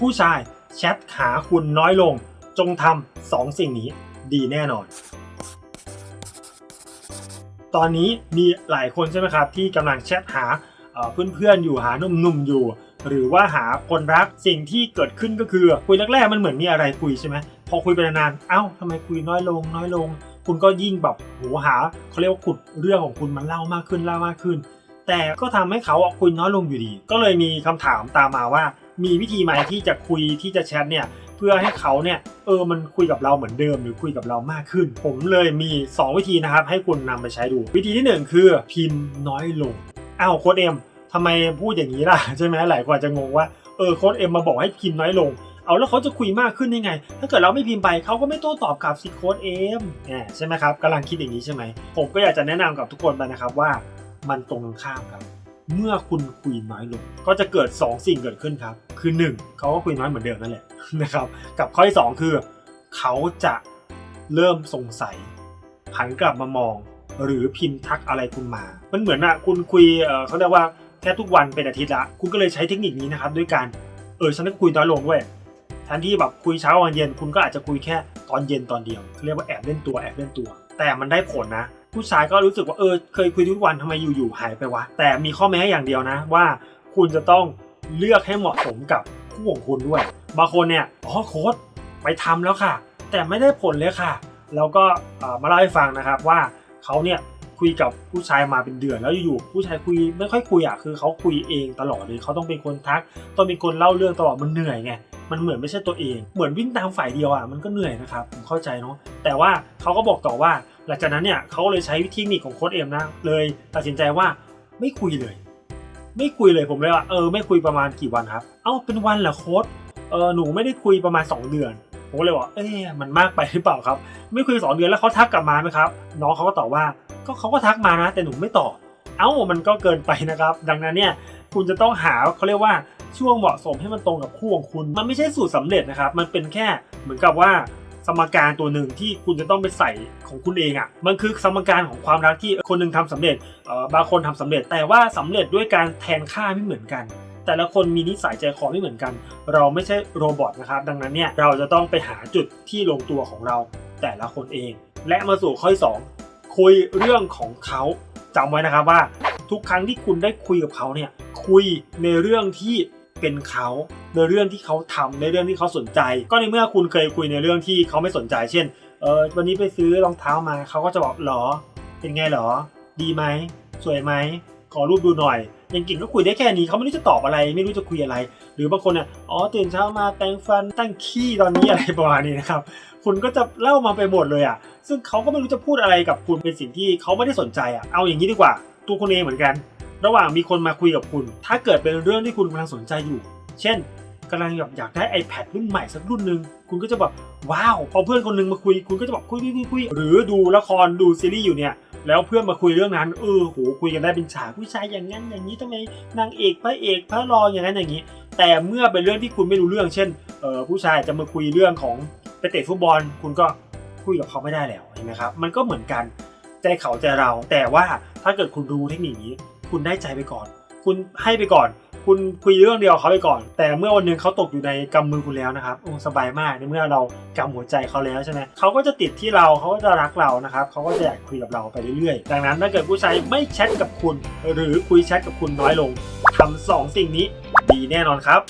ผู้ชายแชทหาคุณน้อยลง จงทำสองสิ่งนี้ดีแน่นอน ตอนนี้มีหลายคนใช่ไหมครับ ที่กำลังแชทหาเพื่อนๆอยู่หาหนุ่มๆอยู่ หรือว่าหาคนรักสิ่งที่เกิดขึ้นก็คือคุยแรกๆมันเหมือนมีอะไรคุยใช่ไหมพอคุยไปนานๆเอ้าทำไมคุยน้อยลง น้อยลง คุณก็ยิ่งแบบโหหาเขาเรียกว่าขุดเรื่องของคุณมันเล่ามากขึ้นเล่ามากขึ้น แต่ก็ทำให้เขาคุยน้อยลงอยู่ดี ก็เลยมีคำถามตามมาว่า มีวิธีไหมที่จะคุยที่จะแชทเนี่ยเพื่อให้เขาเนี่ยเออมันคุยกับเราเหมือนเดิม หรือคุยกับเรามากขึ้น ผมเลยมี 2 วิธีนะครับ ให้คุณนำไปใช้ดู วิธีที่ 1 คือพิมพ์น้อยลงอ้าวโค้ดเอ็มทำไมพูดอย่างนี้ล่ะใช่ไหมหลายคนอาจจะงงว่าเออโค้ดเอ็มมาบอกให้พิมพ์น้อยลงเอาแล้วเขาจะคุยมากขึ้นได้ไง ถ้าเกิดเราไม่พิมพ์ไปเขาก็ไม่โต้ตอบกลับสิโค้ดเอ็มอ่าใช่ไหมครับกำลังคิดอย่างนี้ใช่ไหมผมก็อยากจะแนะนำกับทุกคนไปนะครับว่ามันตรงข้ามครับ เมื่อคุณคุยน้อยลง ก็จะเกิด 2 สิ่งเกิดขึ้นครับ คือ 1 เขาก็คุยน้อยเหมือนเดิมนั่นแหละนะครับ กับข้อที่ 2 คือ เขาจะเริ่มสงสัยหันกลับมามอง หรือพิมพ์ทักอะไรคุณมา มันเหมือนอะคุณคุยเขาเรียกว่าแค่ทุกวันเป็นอาทิตย์ละ คุณก็เลยใช้เทคนิคนี้นะครับด้วยการเออฉันก็คุยน้อยลงเว้ยแทนที่แบบคุยเช้าวันเย็น คุณก็อาจจะคุยแค่ตอนเย็นตอนเดียวเขาเรียกว่าแอบเล่นตัวแอบเล่นตัว แต่มันได้ผลนะ ผู้ชายก็รู้สึกว่าเออเคยคุยทุกวันทำไมอยู่ๆหายไปวะแต่มีข้อแม้อย่างเดียวนะว่า คุณจะต้องเลือกให้เหมาะสมกับคู่ของคุณด้วยบางคนเนี่ยอ๋อโค้ดไปทำแล้วค่ะ แต่ไม่ได้ผลเลยค่ะ แล้วก็มาเล่าให้ฟังนะครับว่าเขาเนี่ยคุยกับผู้ชายมาเป็นเดือนแล้วอยู่ๆผู้ชายคุยไม่ค่อยคุยอะคือเขาคุยเองตลอดเลยเขาต้องเป็นคนทัก ต้องเป็นคนเล่าเรื่องตลอดมันเหนื่อยไง มันเหมือนไม่ใช่ตัวเอง เหมือนวิ่งตามฝ่ายเดียวอะมันก็เหนื่อยนะครับผมเข้าใจเนาะแต่ว่าเขาก็บอกต่อว่า หลังจากนั้นเนี่ยเขาเลยใช้วิธีนิคของโค้ดเอ็มนะเลยตัดสินใจว่าไม่คุยเลย ไม่คุยเลยผมเลยว่าเออไม่คุยประมาณกี่วันครับ เอ้าเป็นวันเหรอโค้ดเออหนูไม่ได้คุยประมาณ 2 เดือนผมเลยบอกเอ๊ะมันมากไปหรือเปล่าครับ ไม่คุยสองเดือนแล้วเขาทักกลับมาไหมครับ น้องเขาก็ตอบว่าก็เขาก็ทักมานะ แต่หนูไม่ตอบเอ้ามันก็เกินไปนะครับ ดังนั้นเนี่ยคุณจะต้องหาเขาเรียกว่า ช่วงเหมาะสมให้มันตรงกับคู่ของคุณ มันไม่ใช่สูตรสำเร็จนะครับ มันเป็นแค่เหมือนกับว่าสมการตัวหนึ่งที่คุณจะต้องไปใส่ของคุณเองอะ่ะ มันคือสมการของความรักที่คนหนึ่งทำสำเร็จเอ่อบางคนทำสำเร็จ แต่ว่าสำเร็จด้วยการแทนค่าไม่เหมือนกัน แต่ละคนมีนิสัยใจคอไม่เหมือนกัน เราไม่ใช่โรบอทนะครับ ดังนั้นเนี่ยเราจะต้องไปหาจุดที่ลงตัวของเราแต่ละคนเอง และมาสู่ข้อที่สองคุยเรื่องของเขาจำไว้นะครับว่า ทุกครั้งที่คุณได้คุยกับเขาเนี่ยคุยในเรื่องที่ เป็นเขาในเรื่องที่เขาทำในเรื่องที่เขาสนใจ ก็ในเมื่อคุณเคยคุยในเรื่องที่เขาไม่สนใจ เช่นเออวันนี้ไปซื้อรองเท้ามาเขาก็จะบอกหรอ เป็นไงหรอ ดีไหมสวยไหมขอรูปดูหน่อยยังกิ่งก็คุยได้แค่นี้เขาไม่รู้จะตอบอะไร ไม่รู้จะคุยอะไร หรือบางคนเนี่ยอ๋อตื่นเช้ามาแปรงฟันตั้งขี้ตอนนี้อะไรประมาณนี้นะครับคุณก็จะเล่ามาไปหมดเลยอะ ซึ่งเขาก็ไม่รู้จะพูดอะไรกับคุณเป็นสิ่งที่เขาไม่ได้สนใจอะเอาอย่างนี้ดีกว่า ตัวคุณเองเหมือนกัน ระหว่างมีคนมาคุยกับคุณ ถ้าเกิดเป็นเรื่องที่คุณกำลังสนใจอยู่ เช่นกำลังแบบอยากได้ iPad รุ่นใหม่สักรุ่นหนึ่งคุณก็จะแบบว้าวพอเพื่อนคนหนึงมาคุย คุณก็จะแบอกคุยคุยคุยคุยหรือดูละครดูซีรีส์อยู่เนี่ยแล้วเพื่อนมาคุยเรื่องนั้นเออโหคุยกันได้เป็นฉากผู้ชายอย่างนั้นอย่างนี้ทำไมนางเอกพระเอกพระรองอย่างนั้นอย่างนี้ แต่เมื่อเป็นเรื่องที่คุณไม่รู้เรื่อง เช่นเออผู้ชายจะมาคุยเรื่องของไปเตะฟุตบอล คุณก็คุยกับเขาไม่ได้แล้วเห็นไหมครับมันก็เหมือนกันใจเขาใจเรา แต่ว่าถ้าเกิดคุณรู้เทคนิคนี้ คุณได้ใจไปก่อน คุณให้ไปก่อน คุณคุยเรื่องเดียวเขาไปก่อน แต่เมื่อวันหนึงเขาตกอยู่ในกำมือคุณแล้วนะครับโอ้สบายมากในเมื่อเรากำหัวใจเขาแล้วใช่ไหมเขาก็จะติดที่เราเขาก็จะรักเรานะครับเขาก็จะอยากคุยกับเราไปเรื่อยๆ ดังนั้นถ้าเกิดผู้ชายไม่แชทกับคุณ หรือคุยแชทกับคุณน้อยลงทำสองสิ่งนี้ดีแน่นอนครับ